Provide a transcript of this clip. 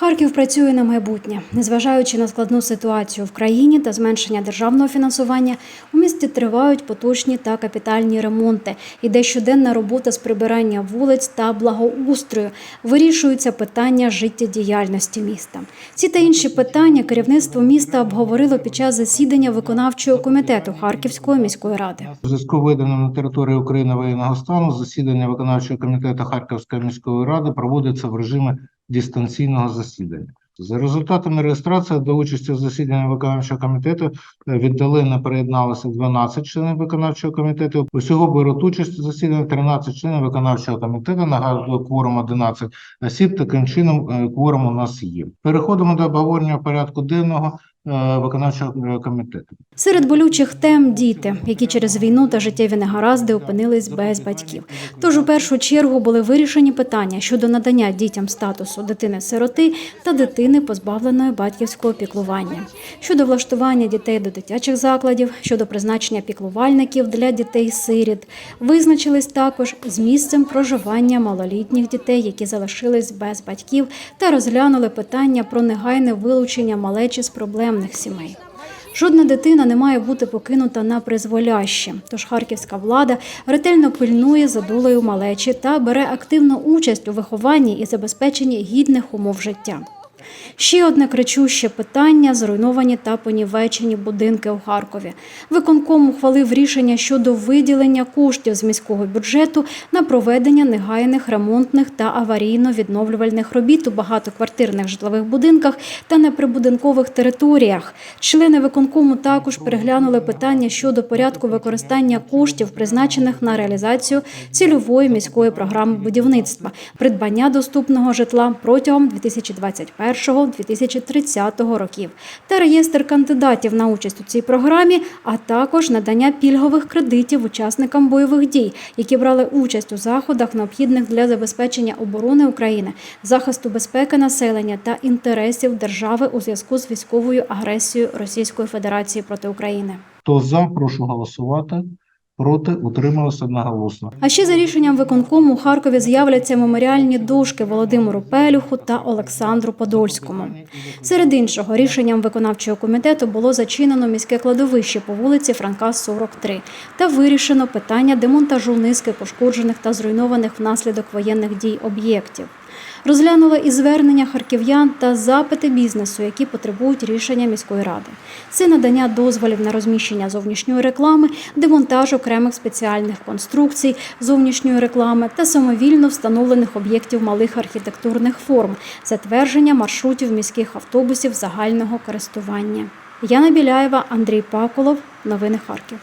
Харків працює на майбутнє, незважаючи на складну ситуацію в країні та зменшення державного фінансування, у місті тривають поточні та капітальні ремонти. Іде щоденна робота з прибирання вулиць та благоустрою. Вирішуються питання життєдіяльності міста. Ці та інші питання керівництво міста обговорило під час засідання виконавчого комітету Харківської міської ради. У зв'язку введеним на території України воєнного стану засідання виконавчого комітету Харківської міської ради проводиться в режимі дистанційного засідання. За результатами реєстрації до участі в засіданні виконавчого комітету віддали віддалено приєдналося 12 членів виконавчого комітету. Усього беруть участь у засіданні 13 членів виконавчого комітету. Нагадую, кворум 11 осіб. Таким чином, е, кворум у нас є. Переходимо до обговорення порядку денного е, виконавчого е, комітету. Серед болючих тем діти, які через війну та життєві негаразди опинились без батьків. Тож у першу чергу були вирішені питання щодо надання дітям статусу дитини-сироти та дитини, позбавленої батьківського піклування, щодо влаштування дітей до дитячих закладів, щодо призначення піклувальників для дітей-сиріт. Визначились також з місцем проживання малолітніх дітей, які залишились без батьків, та розглянули питання про негайне вилучення малечі з проблемних сімей. Жодна дитина не має бути покинута на призволяще. Тож харківська влада ретельно пильнує за долею малечі та бере активну участь у вихованні і забезпеченні гідних умов життя. Ще одне кричуще питання зруйновані та понівечені будинки у Харкові. Виконком ухвалив рішення щодо виділення коштів з міського бюджету на проведення негайних ремонтних та аварійно-відновлювальних робіт у багатоквартирних житлових будинках та неприбудинкових територіях. Члени виконкому також переглянули питання щодо порядку використання коштів, призначених на реалізацію цільової міської програми будівництва, придбання доступного житла протягом 2021-2030 років та реєстр кандидатів на участь у цій програмі, а також надання пільгових кредитів учасникам бойових дій, які брали участь у заходах, необхідних для забезпечення оборони України, захисту безпеки населення та інтересів держави у зв'язку з військовою агресією Російської Федерації проти України. Хто за, прошу голосувати. Проти утрималися одноголосно. А ще за рішенням виконкому у Харкові з'являться меморіальні дошки Володимиру Пелюху та Олександру Подольському. Серед іншого, рішенням виконавчого комітету було зачинено міське кладовище по вулиці Франка 43 та вирішено питання демонтажу низки пошкоджених та зруйнованих внаслідок воєнних дій об'єктів. Розглянули і звернення харків'ян та запити бізнесу, які потребують рішення міської ради. Це надання дозволів на розміщення зовнішньої реклами, демонтаж окремих спеціальних конструкцій зовнішньої реклами та самовільно встановлених об'єктів малих архітектурних форм, затвердження маршрутів міських автобусів загального користування. Яна Біляєва, Андрій Паколов. Новини Харків.